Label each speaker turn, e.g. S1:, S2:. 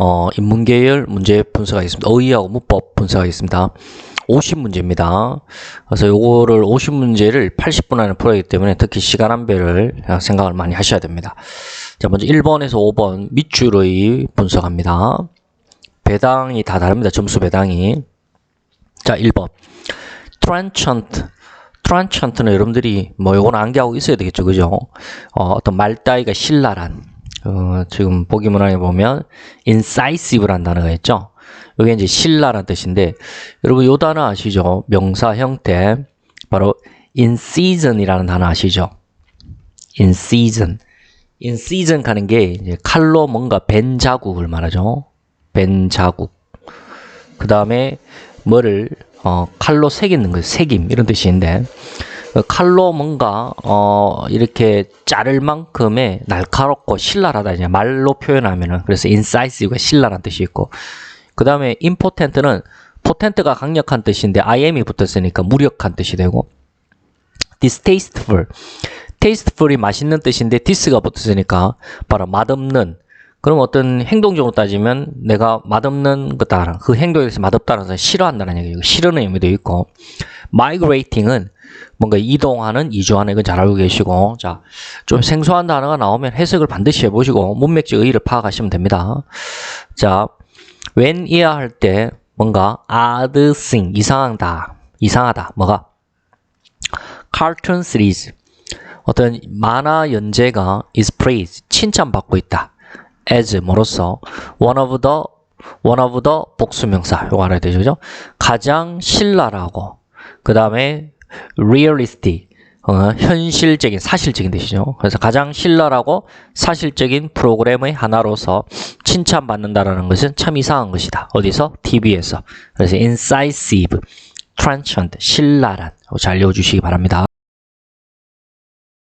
S1: 어, 인문계열 문제 분석하겠습니다. 어휘하고 문법 분석하겠습니다. 50문제입니다. 그래서 요거를 50문제를 80분 안에 풀어야 하기 때문에 특히 시간 안배를 생각을 많이 하셔야 됩니다. 자, 먼저 1번에서 5번 밑줄의 분석합니다. 배당이 다 다릅니다. 점수 배당이. 자, 1번. 트랜천트. 트랜천트는 여러분들이 뭐 요거는 암기하고 있어야 되겠죠. 그죠? 어, 어떤 말 따위가 신랄한. 어, 지금 보기 문항에 보면 incisive라는 단어가 있죠. 이게 이제 신랄한 뜻인데 여러분 요 단어 아시죠? 명사 형태 바로 in season이라는 단어 아시죠? in season. in season 가는 게 이제 칼로 뭔가 벤 자국을 말하죠. 벤 자국. 그 다음에 뭐를 어, 칼로 새기는 거예요. 새김 이런 뜻인데 그 칼로 뭔가 어, 이렇게 자를 만큼의 날카롭고 신랄하다. 이제 말로 표현하면은. 그래서 incisive가 신랄한 뜻이 있고. 그 다음에 impotent는 potent가 강력한 뜻인데 im이 붙었으니까 무력한 뜻이 되고. distasteful tasteful이 맛있는 뜻인데 dis가 붙었으니까 바로 맛없는. 그럼 어떤 행동적으로 따지면 내가 맛없는 거다. 그 행동에 대해서 맛없다는 것은 싫어한다는 얘기예요. 싫어하는 의미도 있고. migrating은 뭔가 이동하는, 이주하는 이건 잘 알고 계시고 자, 좀 생소한 단어가 나오면 해석을 반드시 해보시고 문맥적 의의를 파악하시면 됩니다. 자, when 이야 할때 뭔가 odd thing, 이상하다, 이상하다, 뭐가 cartoon series 어떤 만화 연재가 is praised, 칭찬받고 있다. as 뭐로서 one of the one of the 복수명사 요거 알아야 되죠, 그죠? 가장 신랄하고 그 다음에 realistic 어, 현실적인 사실적인 뜻이죠. 그래서 가장 신랄하고 사실적인 프로그램의 하나로서 칭찬받는다라는 것은 참 이상한 것이다. 어디서? TV에서. 그래서 incisive, transient, 신랄한. 잘 외워주시기 바랍니다.